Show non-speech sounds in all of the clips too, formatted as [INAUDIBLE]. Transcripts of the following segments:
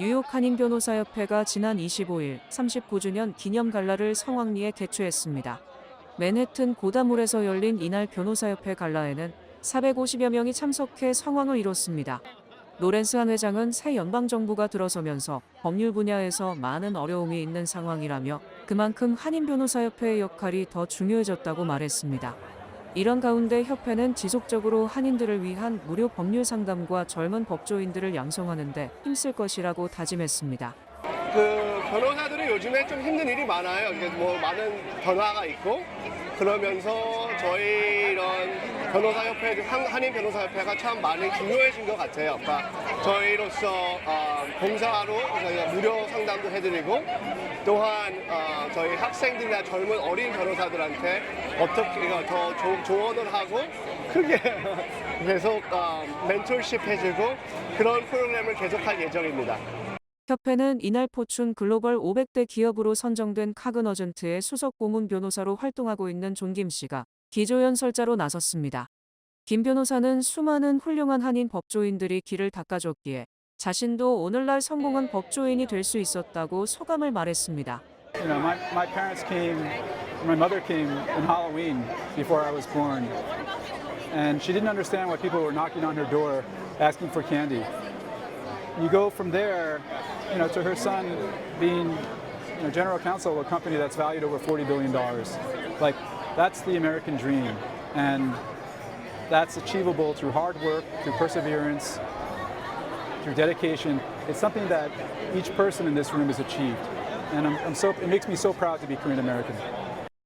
뉴욕 한인 변호사협회가 지난 25일 39주년 기념 갈라를 성황리에 개최했습니다. 맨해튼 고다몰에서 열린 이날 변호사협회 갈라에는 450여 명이 참석해 성황을 이뤘습니다. 노렌스 한 회장은 새 연방정부가 들어서면서 법률 분야에서 많은 어려움이 있는 상황이라며 그만큼 한인 변호사협회의 역할이 더 중요해졌다고 말했습니다. 이런 가운데 협회는 지속적으로 한인들을 위한 무료 법률 상담과 젊은 법조인들을 양성하는 데 힘쓸 것이라고 다짐했습니다. 그 변호사들이 요즘에 좀 힘든 일이 많아요. 이게 뭐 많은 변화가 있고 그러면서 저희 이런 변호사 협회, 한- 한인 변호사 협회가 참 많이 중요해진 것 같아요. 그러니까 저희로서 어, 봉사로 저희가 무료 상담도 해드리고 또한 어, 저희 학생들이나 젊은 어린 변호사들한테 어떻게 더 조, 조언을 하고 크게 [LAUGHS] 계속 어, 멘토십 해주고 그런 프로그램을 계속할 예정입니다. 협회는 이날 포춘 글로벌 500대 기업으로 선정된 카그너전트의 수석 고문 변호사로 활동하고 있는 존김 씨가 기조연설자로 나섰습니다. 김 변호사는 수많은 훌륭한 한인 법조인들이 길을 닦아줬기에 자신도 오늘날 성공한 법조인이 될 수 있었다고 소감을 말했습니다. You know, my, my parents came, my mother came on Halloween before I was born. And she didn't understand why people were knocking on her door asking for candy. You go from there, you know, to her son being you know, general counsel of a company that's valued over $40 billion. Like, that's the American dream. And that's achievable through hard work, through perseverance, through dedication. It's something that each person in this room has achieved. And I'm, I'm so, it makes me so proud to be Korean American.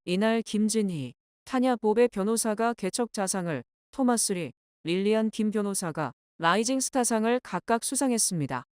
이날 김진희, 타냐 보베 변호사가 개척 자상을, 토마스 리, 릴리안 김 변호사가 라이징 스타상을 각각 수상했습니다.